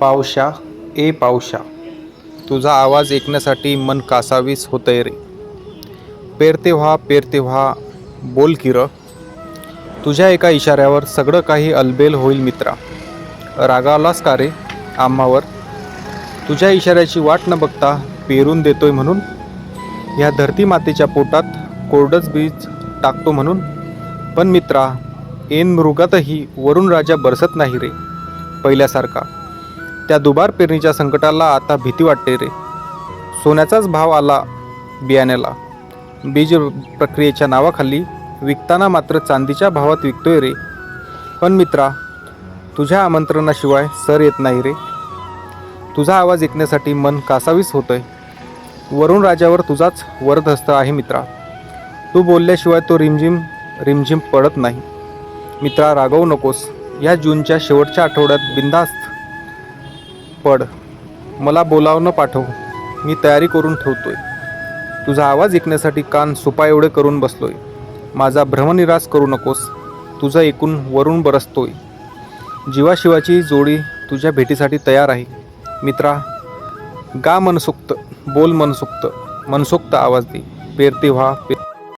पावशा ए पावशा. तुझा आवाज ऐकण्यासाठी मन कासावीस होतंय रे. पेरते व्हा पेरते व्हा बोल किर. तुझ्या एका इशाऱ्यावर सगळं काही अलबेल होईल मित्रा. रागावलास का रे आम्हावर तुझ्या इशाऱ्याची वाट न बघता पेरून देतोय म्हणून? ह्या धरती मातेच्या पोटात कोरडच बीज टाकतो म्हणून? पण मित्रा ऐन मृगातही वरुण राजा बरसत नाही रे पहिल्यासारखा. त्या दुबार पेरणीच्या संकटाला आता भीती वाटते रे. सोन्याचाच भाव आला बियाण्याला. बीज प्रक्रियेच्या नावाखाली विकताना मात्र चांदीच्या भावात विकतोय रे. पण मित्रा तुझ्या आमंत्रणाशिवाय सर येत नाही रे. तुझा आवाज ऐकण्यासाठी मन कासावीस होतंय. वरुण राजावर तुझाच वरदहस्त आहे मित्रा. तू बोलल्याशिवाय तो रिमझिम रिमझिम पडत नाही. मित्रा रागवू नकोस. या जूनच्या शेवटच्या आठवड्यात बिंदास्त पड. मला बोलावणं पाठव. मी तयारी करून ठेवतोय. तुझा आवाज ऐकण्यासाठी कान सुपा एवढे करून बसलोय. माझा भ्रमनिरास करू नकोस. तुझं ऐकून वरून बरसतोय. जीवाशिवाची जोडी तुझ्या भेटीसाठी तयार आहे. मित्रा गा मनसुक्त बोल मनसुक्त. मनसोक्त आवाज दे. पेरते व्हा पेर